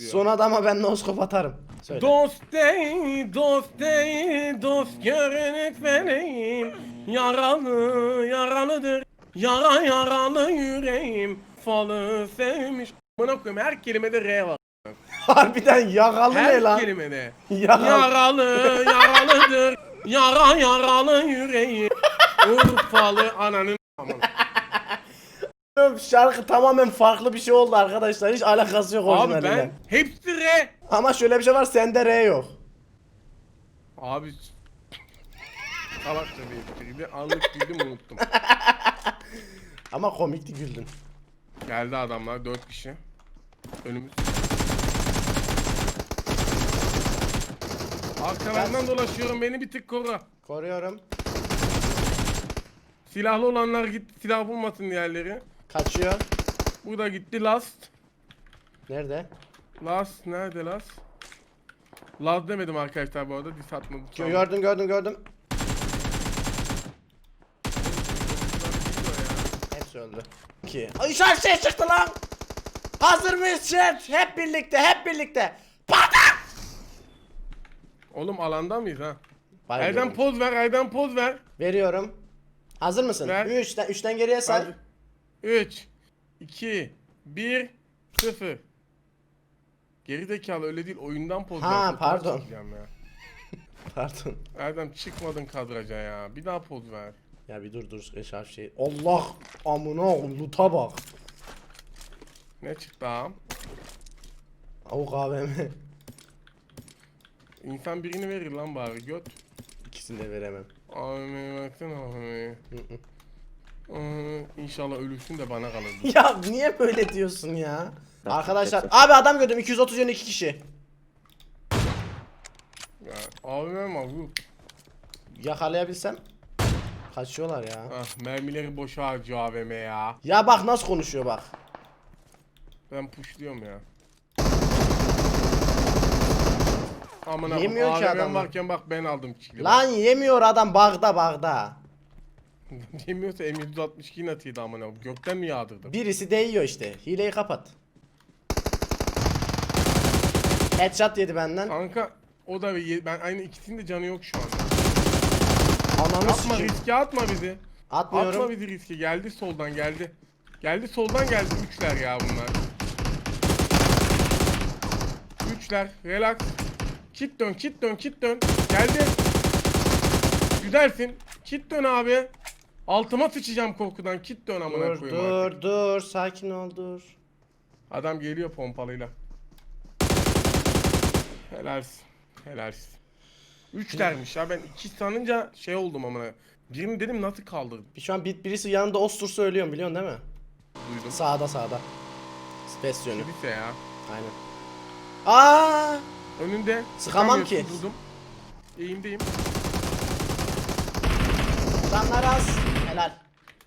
diyor. Son adama ben noskop atarım. Söyle. Dost değil, dost değil, dost görünük benim. Yaralı, yaralıdır. Yara yaralı yüreğim. Falı sevmiş. Bana koyayım her kelimede R var. Harbiden yakalı ne Her lan? kelimede. Yakalı. Yaralı, yaralıdır. Yara yaralı yüreğim. Urfalı ananın. Aman. Şarkı tamamen farklı bir şey oldu arkadaşlar. Hiç alakası yok Abi orijinaliyle. ben hepsi R. Ama şöyle bir şey var sende R yok. Abi salakça bir espriydi. Anlık güldüm unuttum. Ama komikti güldün. Geldi adamlar dört kişi. Önümüz. Arkalarından dolaşıyorum beni bir tık koru. Koruyorum. Silahlı olanlar git silah bulmasın diğerleri. Kaçıyor. Bu da gitti last. Nerede? Last nerede last? Last demedim arkadaşlar bu arada dis atmadım. Gö- Gördüm gördüm gördüm. Hepsi öldü. Ki. Ay şu an şey çıktı lan. Hazır mıyız chat? Hep birlikte hep birlikte. Patak! Oğlum alanda mıyız ha? Bay Erdem diyorum. poz ver, Erdem poz ver. Veriyorum. Hazır mısın? Ver. 3'ten 3'ten geriye say. Hadi. 3 2 1 0 Geri zekalı öyle değil oyundan poz Ha, ver, fotoğraf pardon. çekeceğim Ya. Pardon. Erdem çıkmadın kadraja ya. Bir daha poz ver. Ya bir dur dur eşarp şey. Allah amına oğlum luta bak. Ne çıktı ağam? Avuk AVM. İnsan birini verir lan bari göt. İkisini de veremem. AVM'ye baksana. Hı hı. Aa, İnşallah ölürsün de bana kalır. ya niye böyle diyorsun ya? Arkadaşlar abi adam gördüm 230 yönü 2 kişi. ya, mi bu? Yakalayabilsem. Kaçıyorlar ya. Ah, mermileri boşa harcıyor AVM ya. Ya bak nasıl konuşuyor bak. Ben pushluyorum ya. Aman Yemiyor ki AVM adam. varken bak ben aldım çikili. Lan yemiyor adam bagda bagda. Yemiyorsa M162 atıydı amına. Gökten mi yağdırdım? Birisi değiyor işte. Hileyi kapat. Headshot yedi benden. Kanka o da bir- ben aynı ikisinin de canı yok şu anda. Ananı Atma sikeyim. riske atma bizi. Atmıyorum. Atma bizi riske. Geldi soldan geldi. Geldi soldan geldi. Üçler ya bunlar. Üçler. Relax. Kit dön, kit dön, kit dön. Geldi. Güzelsin. Kit dön abi. Altıma sıçacağım korkudan. Kit dön amına Dur koyayım artık. dur dur sakin ol dur. Adam geliyor pompalıyla. Helalsin. Helalsin. Üçlermiş ya ben iki sanınca şey oldum amına. Birini dedim nasıl kaldırdım? Bir şu an bir, birisi yanında ostur söylüyorum biliyorsun değil mi? Duydum. Sağda sağda. Space yönü. Kilise ya. Aynen. Aa! Önünde. Sıkamam ki. Durdum. Eğimdeyim. Canlar az. Helal.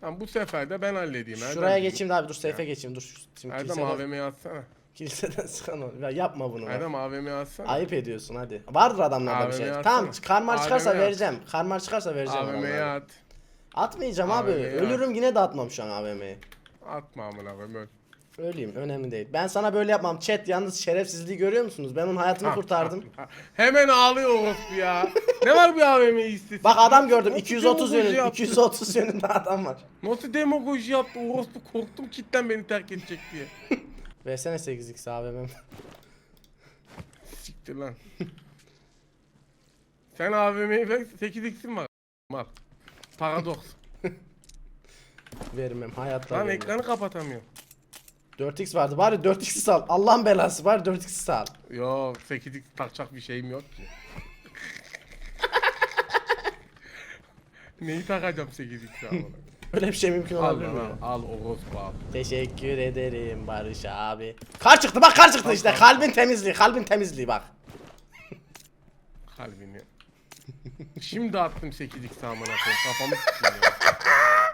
Tamam bu sefer de ben halledeyim. Şuraya geçeyim de abi dur safe'e geçeyim dur. Şimdi Erdem kiliseden, AVM'ye atsana. kiliseden sıkan ol. Ya yapma bunu. Erdem AVM'ye atsana. Ayıp ediyorsun hadi. Vardır adamlarda bir şey. AVM'ye Tamam atsana. karmar çıkarsa AVM'ye at. vereceğim. Karmar çıkarsa vereceğim. AVM'ye adamlara. at. Atmayacağım abi. AVM'ye at. Ölürüm yine de atmam şu an AVM'yi. Atma amına koyayım öl. Öleyim önemli değil. Ben sana böyle yapmam. Chat yalnız şerefsizliği görüyor musunuz? Ben onun hayatını kurtardım. Hemen ağlıyor orospu ya. ne var bir AVM'yi istesin? Bak adam gördüm Nasıl 230 demagoji yönünde yaptı? 230 yönünde adam var. Nasıl demagoji yaptı orospu korktum kitten beni terk edecek diye. Versene 8x AVM. Siktir lan. Sen AVM'yi ver 8x'in var. Mal. Paradoks. Vermem hayatta. Lan vermem. ekranı kapatamıyor. 4x vardı bari 4x'i sal. Allah'ın belası var 4x'i sal. Yok 8x takacak bir şeyim yok ki. Neyi takacağım 8x'e amına? Öyle bir şey mümkün Al olabilir mi? al, al orospu al. Teşekkür ederim Barış abi. Kar çıktı bak kar çıktı işte. Kalbin temizliği, kalbin temizliği bak. Kalbini. Şimdi attım 8x amına koyayım kafamı ya.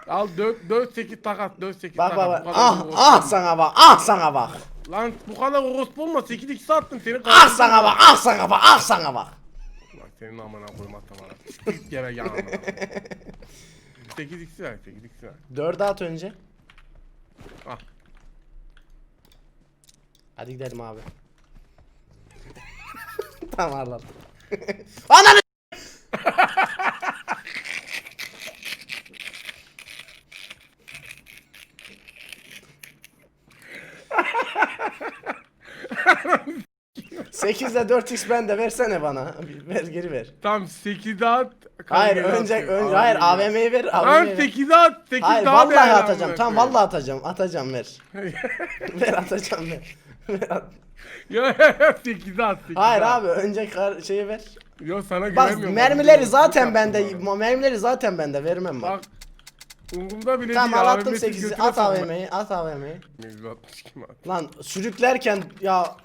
Al 4 4 8 takat 4 8 Bak takat. bak bak. Ah ah sana bak. Ah sana bak. Lan bu kadar orospu olma 8x attım seni Ah sana bak. Ah sana bak. Ah sana bak. Bak senin amına koyayım atamana. Git gene yan amına. 8x ver 8x ver. 4'e at önce. Ah. Hadi gidelim abi. tamam Arlan. Ananı Sekizle 4x bende versene bana. Ver geri ver. Tam 8'e at. Hayır önce önce hayır AVM'yi. AVM'yi ver. Lan AVM'yi ver. 8'e at. 8 Hayır daha vallahi değerli atacağım. amına Tamam koyayım. vallahi atacağım. Atacağım ver. ver atacağım ver. Ver at- Ya ya ya 8'e at. 8'e Hayır at. abi önce kar- şeyi ver. Yo sana Bak mermileri zaten bende. Mermileri zaten bende. Vermem bak. Bak. Umurumda bile Tamam değil. al attım AVM'si 8'i. götüne At sokma. AVM'yi. At AVM'yi. 162 mi at? Lan sürüklerken ya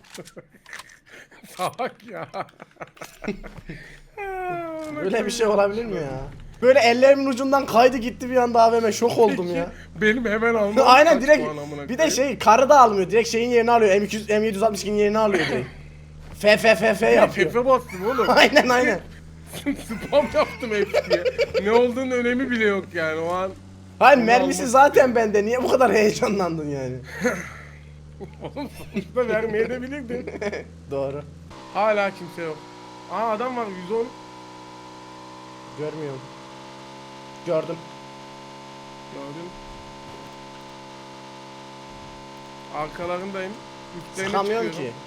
Salak ya. böyle bir şey olabilir mi ya? Böyle ellerimin ucundan kaydı gitti bir anda AVM şok oldum ya. Benim hemen almam. Aynen kaç direkt puan amına bir de koyayım. şey karı da almıyor. Direkt şeyin yerini alıyor. M200 M762'nin yerini alıyor direkt. F F F F yapıyor. Tepe bastım oğlum. Aynen aynen. Spam yaptım hepsiye. ne olduğunun önemi bile yok yani o an. Hayır Onu mermisi almak zaten bende. Niye bu kadar heyecanlandın yani? Oğlum sonuçta vermeye de bilirdin. Doğru. Hala kimse yok. Aa adam var 110. Görmüyorum. Gördüm. Gördün. Arkalarındayım. Üstlerine Sıkamıyorum çıkıyorum. ki.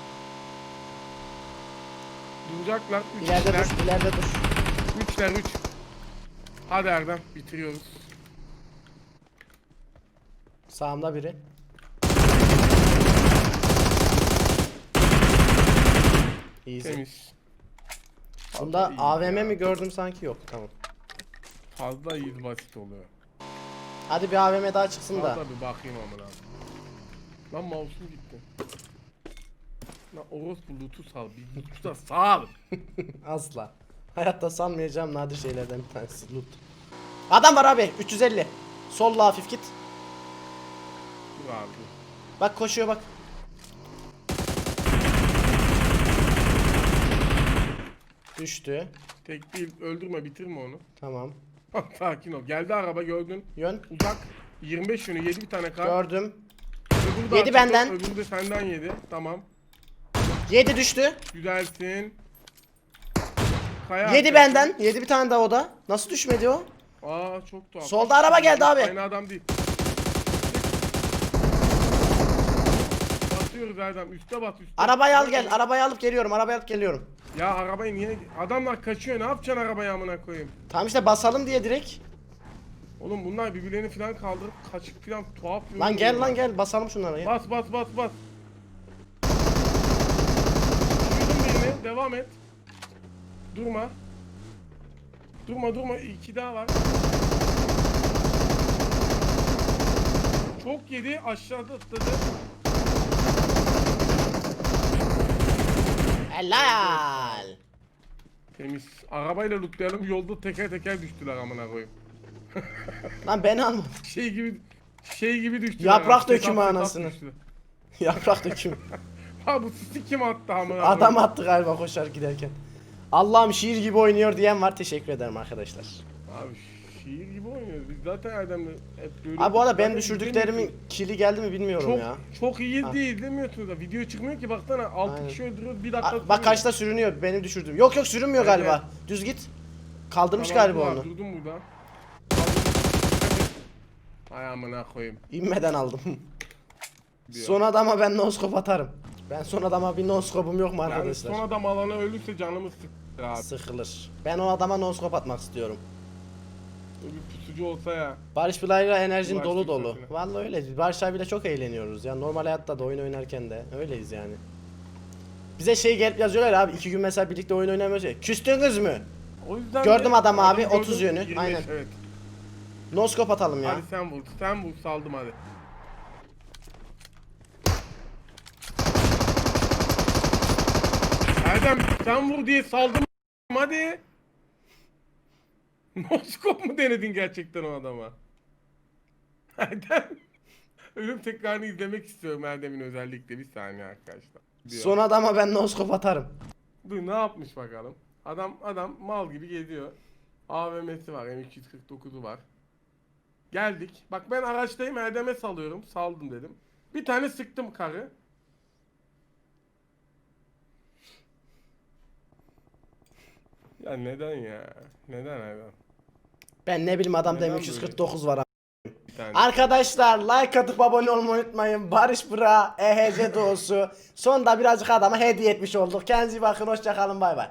Duracaklar. İleride Üçler. dur, ileride dur. Üçler üç. Hadi Erdem bitiriyoruz. Sağımda biri. Easy. Temiz. Bunda AVM ya. mi gördüm sanki yok. Tamam. Fazla iyi basit oluyor. Hadi bir AVM daha çıksın da. Fazla bir bakayım amına. Lan mouse'um gitti. Lan orospu loot'u sal. Bir loot'u da sal. Asla. Hayatta sanmayacağım nadir şeylerden bir tanesi loot. Adam var abi 350. Solla hafif git. Dur abi. Bak koşuyor bak. Düştü. Tek değil öldürme bitirme onu. Tamam. Sakin ol. Geldi araba gördün. Yön. Uzak. 25 yönü yedi bir tane kar. Gördüm. Öbürü de Yedi benden. Öbürü de senden yedi. Tamam. 7 düştü. Güzelsin. Kaya 7 arkası. benden. 7 bir tane daha o da. Nasıl düşmedi o? Aa çok tuhaf. Solda araba geldi abi. Aynı adam değil. Basıyoruz Erdem. Üste bas üste. Arabayı al gel. Arabayı alıp geliyorum. Arabayı alıp geliyorum. Ya arabayı niye... Adamlar kaçıyor. Ne yapacaksın arabayı amına koyayım? Tamam işte basalım diye direkt. Oğlum bunlar birbirlerini falan kaldırıp kaçıp falan tuhaf bir Lan gel lan gel basalım şunları ya. Bas bas bas bas. Duydun birini. Devam et. Durma. Durma durma. İki daha var. Çok yedi. Aşağıda atladı. Helal. Temiz. Arabayla lootlayalım. Yolda teker teker düştüler amına koyayım. Lan beni alma. Şey gibi şey gibi düştüler. Yaprak dökümü anasını. Yaprak döküm. Ha bu sisi kim attı amına Adam koyayım? attı galiba koşar giderken. Allah'ım şiir gibi oynuyor diyen var. Teşekkür ederim arkadaşlar. Abi şiir gibi oynuyoruz. Biz zaten Erdem'le hep böyle... Abi bu arada Zaten benim düşürdüklerimin kili geldi mi bilmiyorum çok, ya. Çok iyi Ha. diye izlemiyorsunuz da. Video çıkmıyor ki baksana 6 Aynen. kişi öldürüyoruz 1 dakika A- bak karşıda sürünüyor benim düşürdüğüm. Yok yok sürünmüyor Evet, galiba. Düz git. Kaldırmış Tamam, galiba onu. Durdum burada. Ay amına koyayım. İnmeden aldım. diyor. son adama ben noskop atarım. Ben son adama bir noskopum yok mu Yani arkadaşlar? son adam alana ölürse canımız sıkılır abi. Sıkılır. Ben o adama noskop atmak istiyorum. Bir pusucu olsa ya. Barış Bilay'la enerjin Barış dolu dolu. Bilay'la. Vallahi öyle. Barış abiyle çok eğleniyoruz ya. Normal hayatta da oyun oynarken de öyleyiz yani. Bize şey gelip yazıyorlar abi iki gün mesela birlikte oyun oynamıyoruz. Küstünüz mü? O yüzden Gördüm de- adamı abi, gördüm, 30 yönü, 25, aynen. Evet. Noskop atalım ya. Hadi sen vur. Sen vur saldım hadi. Erdem sen vur diye saldım hadi. Noskop mu denedin gerçekten o adama? Erdem. Ölüm tekrarını izlemek istiyorum Erdem'in özellikle. Bir saniye arkadaşlar. Diyor. Son adama ben noskop atarım. Dur ne yapmış bakalım. Adam adam mal gibi geziyor. AVM'si var, M249'u var. Geldik. Bak ben araçtayım Erdem'e salıyorum. Saldım dedim. Bir tane sıktım karı. Ya neden ya? Neden abi? Ben ne bileyim adamda Neden M249 var. Tane. Arkadaşlar like atıp abone olmayı unutmayın. Barış Bıra, EHC doğusu. Sonunda birazcık adama hediye etmiş olduk. Kendinize iyi bakın. Hoşçakalın. Bay bay.